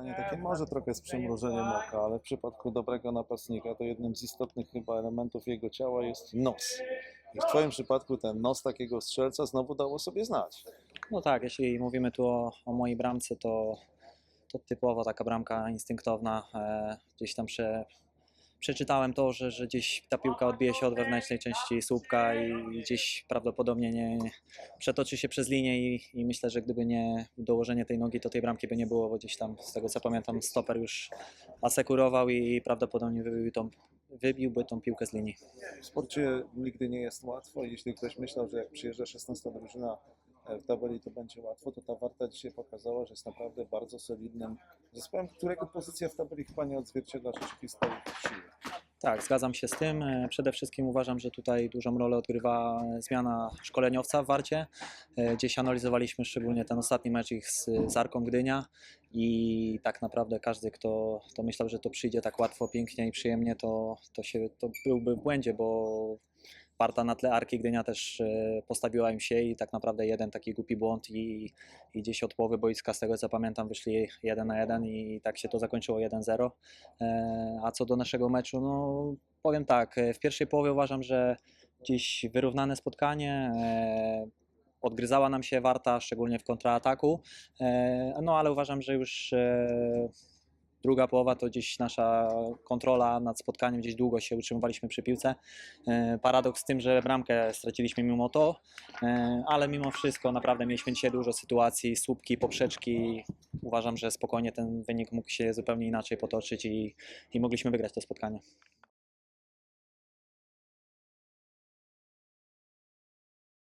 Pytanie takie może trochę z przymrużeniem oka, ale w przypadku dobrego napastnika to jednym z istotnych chyba elementów jego ciała jest nos. I w Twoim przypadku ten nos takiego strzelca znowu dało sobie znać. No tak, jeśli mówimy tu o, o mojej bramce, to, to typowo taka bramka instynktowna. E, gdzieś tam prze, przeczytałem to, że, że gdzieś ta piłka odbije się od wewnętrznej części słupka i gdzieś prawdopodobnie nie przetoczy się przez linię i, i myślę, że gdyby nie dołożenie tej nogi, to tej bramki by nie było, bo gdzieś tam z tego co pamiętam stoper już asekurował i prawdopodobnie wybił tą, wybiłby tą piłkę z linii. W sporcie nigdy nie jest łatwo. Jeśli ktoś myślał, że jak przyjeżdża 16 drużyna e, w tabeli, to będzie łatwo, to ta Warta dzisiaj pokazała, że jest naprawdę bardzo solidnym zespołem, którego pozycja w tabeli chyba nie odzwierciedla rzeczywistej siły. Tak, zgadzam się z tym. E, Przede wszystkim uważam, że tutaj dużą rolę odgrywa zmiana szkoleniowca w Warcie. E, Gdzieś analizowaliśmy szczególnie ten ostatni mecz ich z, z Arką Gdynia i tak naprawdę każdy, kto, kto myślał, że to przyjdzie tak łatwo, pięknie i przyjemnie, to, to, się, to byłby w błędzie, bo Warta na tle Arki Gdynia też e, postawiła im się i tak naprawdę jeden taki głupi błąd i, i gdzieś od połowy boiska, z tego co pamiętam, wyszli 1 na 1 i tak się to zakończyło 1-0. E, A co do naszego meczu, no powiem tak, e, w pierwszej połowie uważam, że gdzieś wyrównane spotkanie. Odgryzała nam się Warta, szczególnie w kontrataku. No ale uważam, że już druga połowa to gdzieś nasza kontrola nad spotkaniem, gdzieś długo się utrzymywaliśmy przy piłce. E, Paradoks z tym, że bramkę straciliśmy mimo to, e, ale mimo wszystko naprawdę mieliśmy dzisiaj dużo sytuacji, słupki, poprzeczki. Uważam, że spokojnie ten wynik mógł się zupełnie inaczej potoczyć i, i mogliśmy wygrać to spotkanie.